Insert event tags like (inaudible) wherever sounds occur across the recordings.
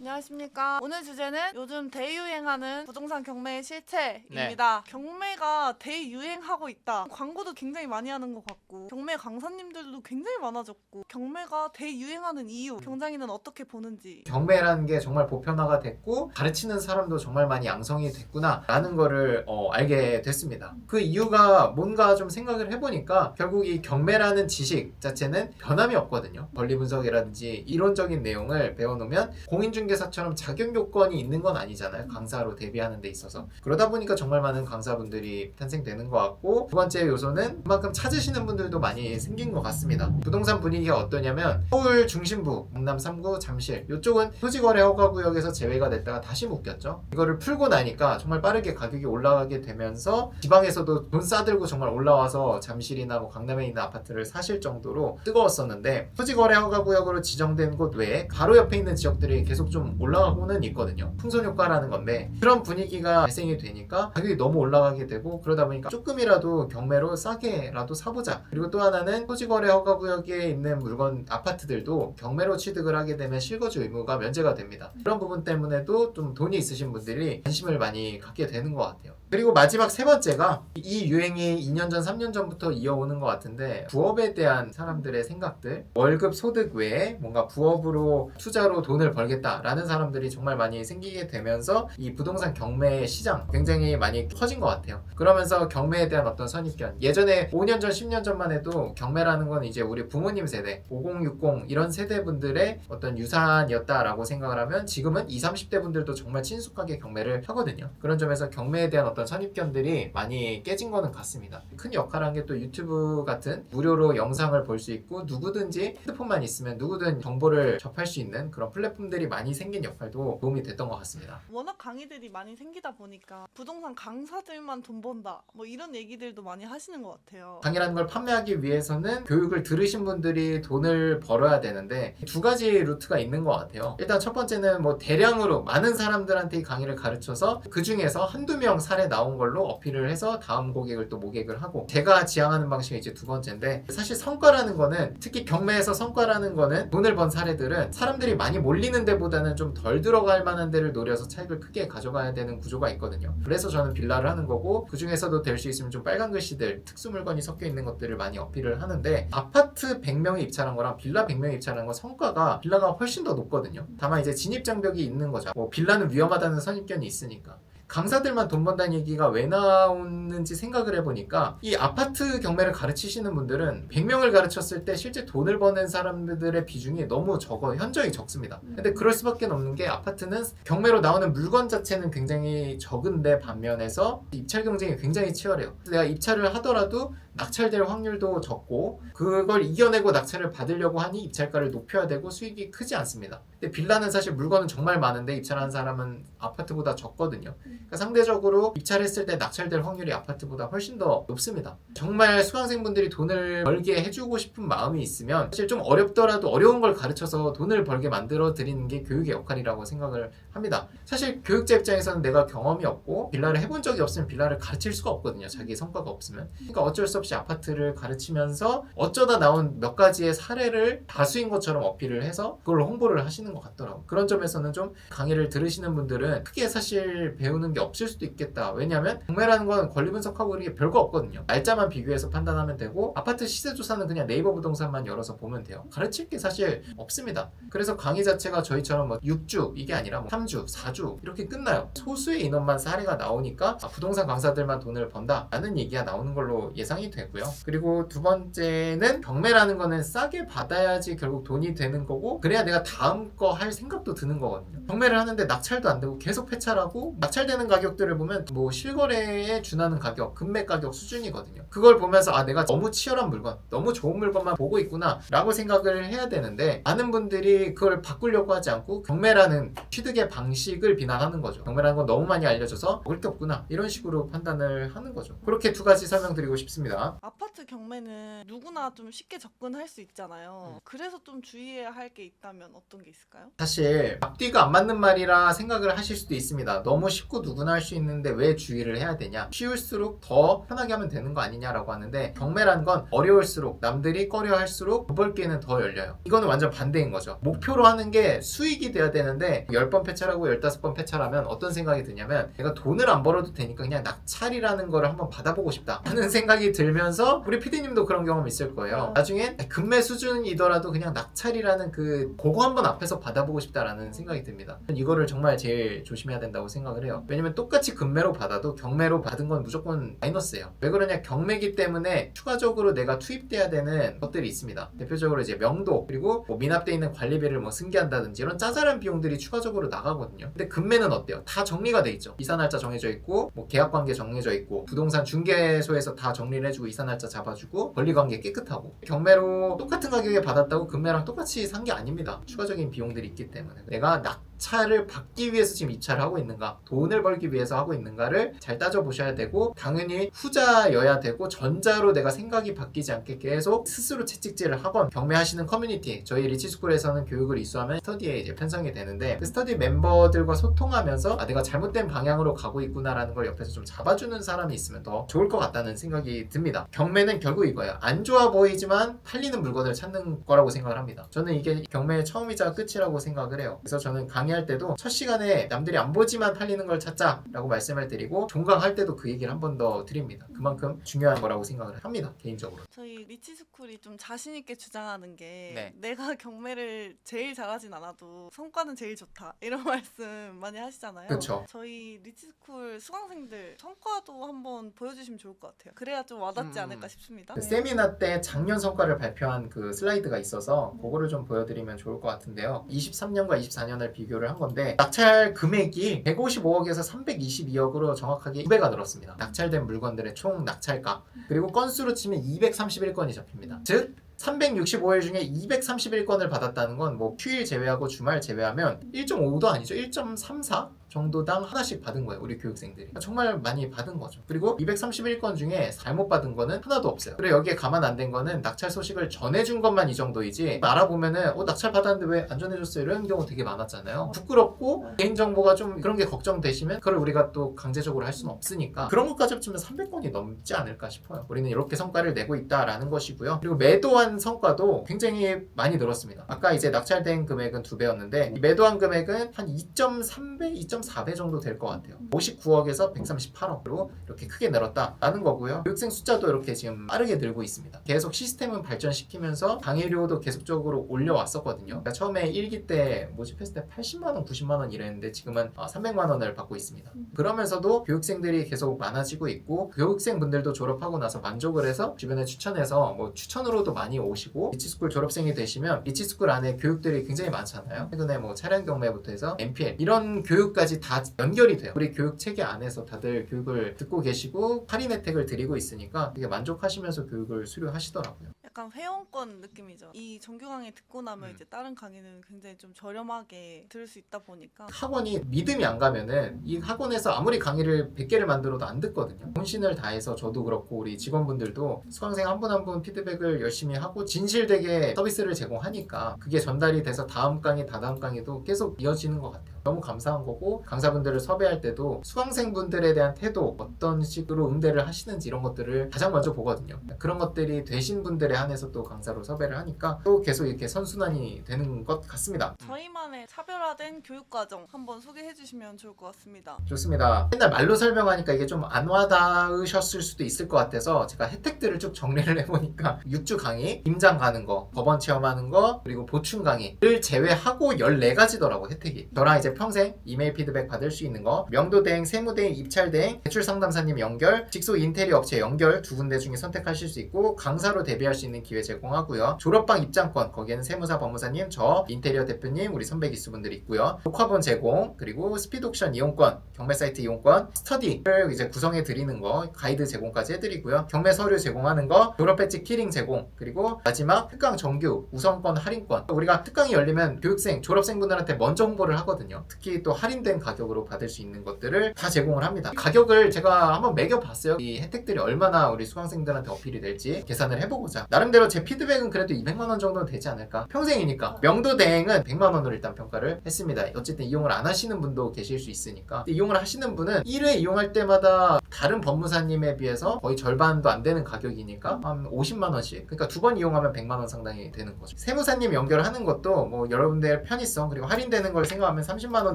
안녕하십니까. 오늘 주제는 요즘 대유행하는 부동산 경매의 네. 실체입니다. 경매가 대유행하고 있다. 광고도 굉장히 많이 하는 것 같고, 경매 강사님들도 굉장히 많아졌고, 경매가 대유행하는 이유, 경장이는 어떻게 보는지. 경매라는 게 정말 보편화가 됐고 가르치는 사람도 정말 많이 양성이 됐구나라는 거를 어, 알게 됐습니다. 그 이유가 뭔가 좀 생각을 해보니까 결국 이 경매라는 지식 자체는 변함이 없거든요. 권리 분석이라든지 이론적인 내용을 배워놓으면 공인중 개사처럼 자격 요건이 있는 건 아니잖아요. 강사로 데뷔하는 데 있어서 그러다 보니까 정말 많은 강사분들이 탄생되는 것 같고 두 번째 요소는 그만큼 찾으시는 분들도 많이 생긴 것 같습니다. 부동산 분위기가 어떠냐면 서울 중심부, 강남 3구, 잠실 이쪽은 토지거래 허가구역에서 제외가 됐다가 다시 묶였죠. 이거를 풀고 나니까 정말 빠르게 가격이 올라가게 되면서 지방에서도 돈 싸들고 정말 올라와서 잠실이나 뭐 강남에 있는 아파트를 사실 정도로 뜨거웠었는데 토지거래 허가구역으로 지정된 곳 외에 바로 옆에 있는 지역들이 계속 좀 올라가고는 있거든요. 풍선 효과라는 건데 그런 분위기가 발생이 되니까 가격이 너무 올라가게 되고 그러다 보니까 조금이라도 경매로 싸게라도 사보자. 그리고 또 하나는 토지거래 허가 구역에 있는 물건 아파트들도 경매로 취득을 하게 되면 실거주 의무가 면제가 됩니다. 그런 부분 때문에도 좀 돈이 있으신 분들이 관심을 많이 갖게 되는 것 같아요. 그리고 마지막 세 번째가 이 유행이 2년 전, 3년 전부터 이어오는 것 같은데 부업에 대한 사람들의 생각들, 월급 소득 외에 뭔가 부업으로 투자로 돈을 벌겠다 라는 사람들이 정말 많이 생기게 되면서 이 부동산 경매 시장 굉장히 많이 커진 것 같아요. 그러면서 경매에 대한 어떤 선입견. 예전에 5년 전, 10년 전만 해도 경매라는 건 이제 우리 부모님 세대, 5060 이런 세대분들의 어떤 유산이었다라고 생각을 하면 지금은 20, 30대 분들도 정말 친숙하게 경매를 하거든요. 그런 점에서 경매에 대한 어떤 선입견들이 많이 깨진 거는 같습니다. 큰 역할을 한 게 또 유튜브 같은 무료로 영상을 볼 수 있고 누구든지 핸드폰만 있으면 누구든 정보를 접할 수 있는 그런 플랫폼들이 많이 생긴 역할도 도움이 됐던 것 같습니다. 워낙 강의들이 많이 생기다 보니까 부동산 강사들만 돈 번다. 뭐 이런 얘기들도 많이 하시는 것 같아요. 강의라는 걸 판매하기 위해서는 교육을 들으신 분들이 돈을 벌어야 되는데 두 가지 루트가 있는 것 같아요. 일단 첫 번째는 뭐 대량으로 많은 사람들한테 이 강의를 가르쳐서 그 중에서 한두 명 사례 나온 걸로 어필을 해서 다음 고객을 또 모객을 하고 제가 지향하는 방식이 이제 두 번째인데 사실 성과라는 거는 특히 경매에서 성과라는 거는 돈을 번 사례들은 사람들이 많이 몰리는 데보다는 좀 덜 들어갈 만한 데를 노려서 차익을 크게 가져가야 되는 구조가 있거든요. 그래서 저는 빌라를 하는 거고 그 중에서도 될 수 있으면 좀 빨간 글씨들 특수 물건이 섞여 있는 것들을 많이 어필을 하는데 아파트 100명이 입찰한 거랑 빌라 100명이 입찰한 건 성과가 빌라가 훨씬 더 높거든요. 다만 이제 진입 장벽이 있는 거죠. 뭐 빌라는 위험하다는 선입견이 있으니까. 강사들만 돈 번다는 얘기가 왜 나오는지 생각을 해보니까 이 아파트 경매를 가르치시는 분들은 100명을 가르쳤을 때 실제 돈을 버는 사람들의 비중이 너무 적어 현저히 적습니다. 근데 그럴 수밖에 없는 게 아파트는 경매로 나오는 물건 자체는 굉장히 적은데 반면에서 입찰 경쟁이 굉장히 치열해요. 내가 입찰을 하더라도 낙찰될 확률도 적고 그걸 이겨내고 낙찰을 받으려고 하니 입찰가를 높여야 되고 수익이 크지 않습니다. 근데 빌라는 사실 물건은 정말 많은데 입찰한 사람은 아파트보다 적거든요. 그러니까 상대적으로 입찰했을 때 낙찰될 확률이 아파트보다 훨씬 더 높습니다. 정말 수강생분들이 돈을 벌게 해주고 싶은 마음이 있으면 사실 좀 어렵더라도 어려운 걸 가르쳐서 돈을 벌게 만들어 드리는 게 교육의 역할이라고 생각을 합니다. 사실 교육자 입장에서는 내가 경험이 없고 빌라를 해본 적이 없으면 빌라를 가르칠 수가 없거든요. 자기 성과가 없으면. 그러니까 어쩔 수 없이 아파트를 가르치면서 어쩌다 나온 몇 가지의 사례를 다수인 것처럼 어필을 해서 그걸 홍보를 하시는 것 같더라고요. 그런 점에서는 좀 강의를 들으시는 분들은 크게 사실 배우는 게 없을 수도 있겠다. 왜냐하면 경매라는 건 권리 분석하고 이게 별거 없거든요. 날짜만 비교해서 판단하면 되고 아파트 시세 조사는 그냥 네이버 부동산만 열어서 보면 돼요. 가르칠 게 사실 없습니다. 그래서 강의 자체가 저희처럼 뭐 6주 이게 아니라 뭐 3주, 4주 이렇게 끝나요. 소수의 인원만 사례가 나오니까 아, 부동산 강사들만 돈을 번다라는 얘기가 나오는 걸로 예상이 되고요. 그리고 두 번째는 경매라는 거는 싸게 받아야지 결국 돈이 되는 거고 그래야 내가 다음 거 할 생각도 드는 거거든요. 경매를 하는데 낙찰도 안 되고 계속 폐찰하고 낙찰되는 가격들을 보면 뭐 실거래에 준하는 가격, 금매 가격 수준이거든요. 그걸 보면서 아 내가 너무 치열한 물건, 너무 좋은 물건만 보고 있구나라고 생각을 해야 되는데 많은 분들이 그걸 바꾸려고 하지 않고 경매라는 취득의 방식을 비난하는 거죠. 경매라는 건 너무 많이 알려져서 먹을 게 없구나 이런 식으로 판단을 하는 거죠. 그렇게 두 가지 설명드리고 싶습니다. 아파 트 스카우트 경매는 누구나 좀 쉽게 접근할 수 있잖아요. 음. 그래서 좀 주의해야 할 게 있다면 어떤 게 있을까요? 사실 앞뒤가 안 맞는 말이라 생각을 하실 수도 있습니다. 너무 쉽고 누구나 할 수 있는데 왜 주의를 해야 되냐? 쉬울수록 더 편하게 하면 되는 거 아니냐라고 하는데 경매란 건 어려울수록 남들이 꺼려할수록 벌 기회는 더 열려요. 이거는 완전 반대인 거죠. 목표로 하는 게 수익이 돼야 되는데 10번 폐차라고 15번 폐차라면 어떤 생각이 드냐면 내가 돈을 안 벌어도 되니까 그냥 낙찰이라는 거를 한번 받아보고 싶다 하는 생각이 들면서 우리 PD님도 그런 경험 있을 거예요. 나중엔 금매 수준이더라도 그냥 낙찰이라는 그 그거 한번 앞에서 받아보고 싶다라는 생각이 듭니다. 이거를 정말 제일 조심해야 된다고 생각을 해요. 왜냐면 똑같이 금매로 받아도 경매로 받은 건 무조건 마이너스예요. 왜 그러냐 경매기 때문에 추가적으로 내가 투입돼야 되는 것들이 있습니다. 대표적으로 이제 명도 그리고 뭐 미납돼 있는 관리비를 뭐 승계한다든지 이런 짜잘한 비용들이 추가적으로 나가거든요. 근데 금매는 어때요? 다 정리가 돼 있죠. 이사 날짜 정해져 있고 뭐 계약 관계 정해져 있고 부동산 중개소에서 다 정리를 해주고 이사 날짜 잡아주고 권리 관계 깨끗하고 경매로 똑같은 가격에 받았다고 금매랑 똑같이 산 게 아닙니다. 추가적인 비용들이 있기 때문에 내가 낙 찰을 받기 위해서 지금 입찰을 하고 있는가 돈을 벌기 위해서 하고 있는가를 잘 따져보셔야 되고 당연히 후자여야 되고 전자로 내가 생각이 바뀌지 않게 계속 스스로 채찍질을 하건 경매하시는 커뮤니티 저희 리치스쿨에서는 교육을 이수하면 스터디에 이제 편성이 되는데 그 스터디 멤버들과 소통하면서 아 내가 잘못된 방향으로 가고 있구나라는 걸 옆에서 좀 잡아주는 사람이 있으면 더 좋을 것 같다는 생각이 듭니다. 경매는 결국 이거예요. 안 좋아 보이지만 팔리는 물건을 찾는 거라고 생각을 합니다. 저는 이게 경매의 처음이자 끝이라고 생각을 해요. 그래서 저는 강의 할 때도 첫 시간에 남들이 안 보지만 팔리는 걸 찾자라고 말씀을 드리고 종강할 때도 그 얘기를 한 번 더 드립니다 그만큼 중요한 거라고 생각을 합니다 개인적으로 저희 리치스쿨이 좀 자신 있게 주장하는 게 네. 내가 경매를 제일 잘하진 않아도 성과는 제일 좋다 이런 (laughs) 말씀 많이 하시잖아요. 그쵸. 저희 리치스쿨 수강생들 성과도 한번 보여주시면 좋을 것 같아요. 그래야 좀 와닿지 음. 않을까 싶습니다. 그 네. 세미나 때 작년 성과를 발표한 그 슬라이드가 있어서 그거를 좀 보여드리면 좋을 것 같은데요. 23년과 24년을 비교 를 한 건데 낙찰 금액이 155억에서 322억으로 정확하게 2배가 늘었습니다. 낙찰된 물건들의 총 낙찰가 그리고 건수로 치면 231건이 잡힙니다. 즉 365일 중에 231건을 받았다는 건 뭐 휴일 제외하고 주말 제외하면 1.5도 아니죠. 1.34 정도당 하나씩 받은 거예요. 우리 교육생들이. 정말 많이 받은 거죠. 그리고 231건 중에 잘못 받은 거는 하나도 없어요. 그리고 여기에 가만 안 된 거는 낙찰 소식을 전해준 것만 이 정도이지 알아보면은 어 낙찰 받았는데 왜 안 전해줬어요? 이런 경우 되게 많았잖아요. 부끄럽고 개인정보가 좀 그런 게 걱정되시면 그걸 우리가 또 강제적으로 할 수는 없으니까 그런 것까지 합치면 300건이 넘지 않을까 싶어요. 우리는 이렇게 성과를 내고 있다라는 것이고요. 그리고 매도한 성과도 굉장히 많이 늘었습니다. 아까 이제 낙찰된 금액은 두 배였는데 이 매도한 금액은 한 2.3배, 2.4배 정도 될 것 같아요. 59억에서 138억으로 이렇게 크게 늘었다라는 거고요. 교육생 숫자도 이렇게 지금 빠르게 늘고 있습니다. 계속 시스템은 발전시키면서 강의료도 계속적으로 올려왔었거든요. 그러니까 처음에 1기 때 모집했을 때 80만 원, 90만 원 이랬는데 지금은 300만 원을 받고 있습니다. 그러면서도 교육생들이 계속 많아지고 있고 교육생 분들도 졸업하고 나서 만족을 해서 주변에 추천해서 뭐 추천으로도 많이 오시고 리치스쿨 졸업생이 되시면 리치스쿨 안에 교육들이 굉장히 많잖아요. 최근에 뭐 차량 경매부터 해서 MPL 이런 교육까지 다 연결이 돼요. 우리 교육 체계 안에서 다들 교육을 듣고 계시고 할인 혜택을 드리고 있으니까 되게 만족하시면서 교육을 수료하시더라고요. 약간 회원권 느낌이죠. 이 정규 강의 듣고 나면 음. 이제 다른 강의는 굉장히 좀 저렴하게 들을 수 있다 보니까 학원이 믿음이 안 가면은 이 학원에서 아무리 강의를 100개를 만들어도 안 듣거든요. 혼신을 다해서 저도 그렇고 우리 직원분들도 수강생 한 분 한 분 피드백을 열심히 하고 진실되게 서비스를 제공하니까 그게 전달이 돼서 다음 강의, 다다음 강의도 계속 이어지는 것 같아요. 너무 감사한 거고 강사분들을 섭외할 때도 수강생분들에 대한 태도 어떤 식으로 응대를 하시는지 이런 것들을 가장 먼저 보거든요. 그런 것들이 되신 분들에 한해서 또 강사로 섭외를 하니까 또 계속 이렇게 선순환이 되는 것 같습니다. 저희만의 차별화된 교육 과정 한번 소개해 주시면 좋을 것 같습니다. 좋습니다. 맨날 말로 설명하니까 이게 좀 안 와닿으셨을 수도 있을 것 같아서 제가 혜택들을 쭉 정리를 (laughs) 해보니까 6주 강의, 임장 가는 거, 법원 체험하는 거, 그리고 보충 강의를 제외하고 14가지더라고 혜택이. 저랑 이제 평생 이메일 피드백 받을 수 있는 거, 명도 대행, 세무 대행, 입찰 대행, 대출 상담사님 연결, 직소 인테리어 업체 연결 두 군데 중에 선택하실 수 있고 강사로 데뷔할 수 있는 기회 제공하고요. 졸업방 입장권, 거기에는 세무사 법무사님, 저 인테리어 대표님, 우리 선배 기수분들이 있고요. 녹화본 제공, 그리고 스피드 옥션 이용권, 경매 사이트 이용권, 스터디를 이제 구성해 드리는 거, 가이드 제공까지 해드리고요. 경매 서류 제공하는 거, 졸업 배지 키링 제공, 그리고 마지막 특강 정규 우선권 할인권. 우리가 특강이 열리면 교육생, 졸업생분들한테 먼저 홍보를 하거든요. 있거든요. 특히 또 할인된 가격으로 받을 수 있는 것들을 다 제공을 합니다. 가격을 제가 한번 매겨봤어요. 이 혜택들이 얼마나 우리 수강생들한테 어필이 될지 계산을 해보고자. 나름대로 제 피드백은 그래도 200만 원 정도는 되지 않을까. 평생이니까. 명도 대행은 100만 원으로 일단 평가를 했습니다. 어쨌든 이용을 안 하시는 분도 계실 수 있으니까. 이용을 하시는 분은 1회 이용할 때마다 다른 법무사님에 비해서 거의 절반도 안 되는 가격이니까 한 50만 원씩. 그러니까 두 번 이용하면 100만 원 상당히 되는 거죠. 세무사님 연결하는 것도 뭐 여러분들의 편의성 그리고 할인되는 걸 생각하면 30만 원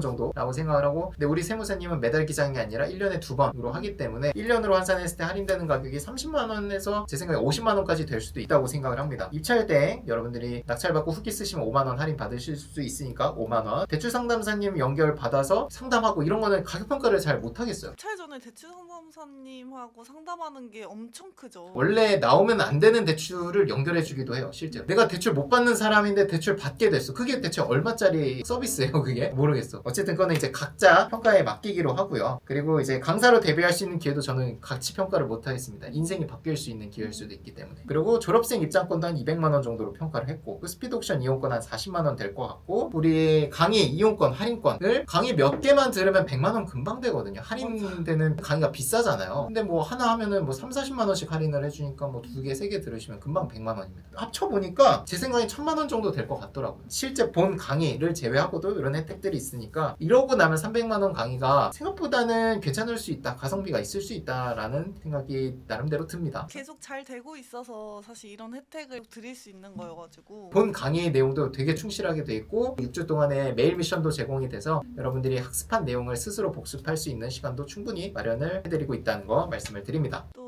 정도라고 생각을 하고 근데 우리 세무사님은 매달 기장이 아니라 1년에 두 번으로 하기 때문에 1년으로 환산했을 때 할인되는 가격이 30만 원에서 제 생각에 50만 원까지 될 수도 있다고 생각을 합니다. 입찰 때 여러분들이 낙찰받고 후기 쓰시면 5만 원 할인 받으실 수 있으니까 5만 원. 대출 상담사님 연결 받아서 상담하고 이런 거는 가격 평가를 잘 못 하겠어요. 차례 전에 대출 상담사님하고 상담하는 게 엄청 크죠. 원래 나오면 안 되는 대출을 연결해 주기도 해요, 실제로. 내가 대출 못 받는 사람인데 대출 받게 됐어. 그게 대체 얼마짜리 서비스예요, 그게? 모르겠어. 어쨌든 그거는 이제 각자 평가에 맡기기로 하고요. 그리고 이제 강사로 데뷔할 수 있는 기회도 저는 같이 평가를 못 하겠습니다. 인생이 바뀔 수 있는 기회일 수도 있기 때문에. 그리고 졸업생 입장권도 한 200만 원 정도로 평가를 했고, 그 스피드 옵션 이용권 한 40만 원 될 것 같고, 우리 강의 이용권, 할인권을 강의 몇 개만 들으면 100만 원 금방 되거든요. 할인되는 강의가 비싸잖아요. 근데 뭐 하나 하면은 뭐 3, 40만 원씩 할인을 해주니까 뭐 두 개, 세 개 들으시면 금방 100만 원입니다. 합쳐 보니까 제 생각엔 1000만 원 정도 될 것 같더라고요. 실제 본 강의를 제외하고도 이런 혜택들이 있 으니까 이러고 나면 300만 원 강의가 생각보다는 괜찮을 수 있다. 가성비가 있을 수 있다라는 생각이 나름대로 듭니다. 계속 잘 되고 있어서 사실 이런 혜택을 드릴 수 있는 거여가지고 본 강의 내용도 되게 충실하게 돼 있고 6주 동안의 메일 미션도 제공이 돼서 여러분들이 학습한 내용을 스스로 복습할 수 있는 시간도 충분히 마련을 해드리고 있다는 거 말씀을 드립니다. 또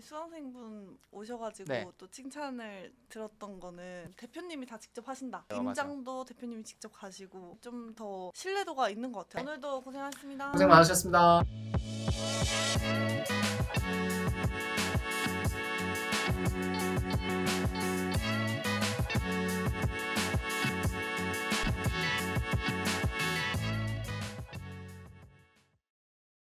수강생분 오셔가지고 네. 또 칭찬을 들었던 거는 대표님이 다 직접 하신다. 어, 임장도 대표님이 직접 가시고 좀 더 신뢰도가 있는 것 같아요. 네. 오늘도 고생하셨습니다. 고생 많으셨습니다.